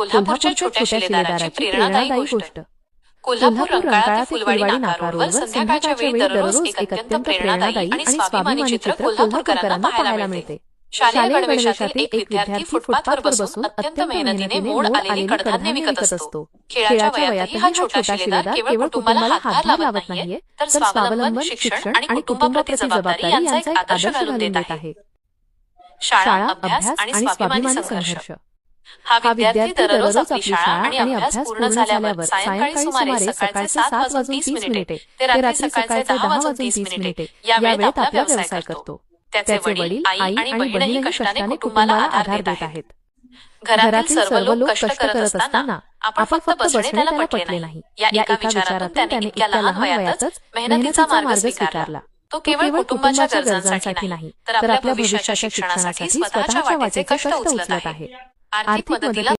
कोल्हापूरच्या छोट्या शिलेदाराची प्रेरणादायी गोष्ट. कोल्हापूर रंकाळा फुलवाडी नाका रोडवर संध्याकाळच्या वेळी दररोज एक अत्यंत प्रेरणादायी आणि स्वाभिमानी चित्र कोल्हापूरकरांना पाहायला मिळते. शालेय गणवेशातील एक विद्यार्थी फुटपाथवर बसून अत्यंत मेहनतीने मोड आलेली कडधान्य विकत असतो. खेळाच्या वयातही हा छोटा शिलेदार केवळ कुटुंबाला हातभार लावत नाहीये. तर स्वावलंबन शिक्षण आणि कुटुंबाप्रती जबाबदारी यांचा एक आदर्श घालून देत आहे. शाळा अभ्यास आणि स्वाभिमानी संघर्ष हा विद्यार्थी दररोज आपली शाळा आणि अभ्यास पूर्ण झाल्यावर सायंकाळी सुमारे सकाळचे सात वाजून तीस मिनिटे ते रात्री सकाळचे दहा वाजून तीस मिनिटे. या वेळेत आपला व्यवसाय करतो. त्याचे वडील आई आणि बहीणही कष्टाने कुटुंबाला आधार देत आहेत. घरातील सर्व लोक कष्ट करत असताना आपण फक्त बसणे त्याला पटले नाही. या एका विचारातून त्याने इतक्या लहान वयातच मेहनतीचा मार्ग स्वीकारला तो केवळ कुटुंबाच्या गरजांसाठी नाही तर आपल्या भविष्याच्या शिक्षणासाठी स्वतःच्या वाचेचे कष्ट उचलत आहे आर्थिक मदतीला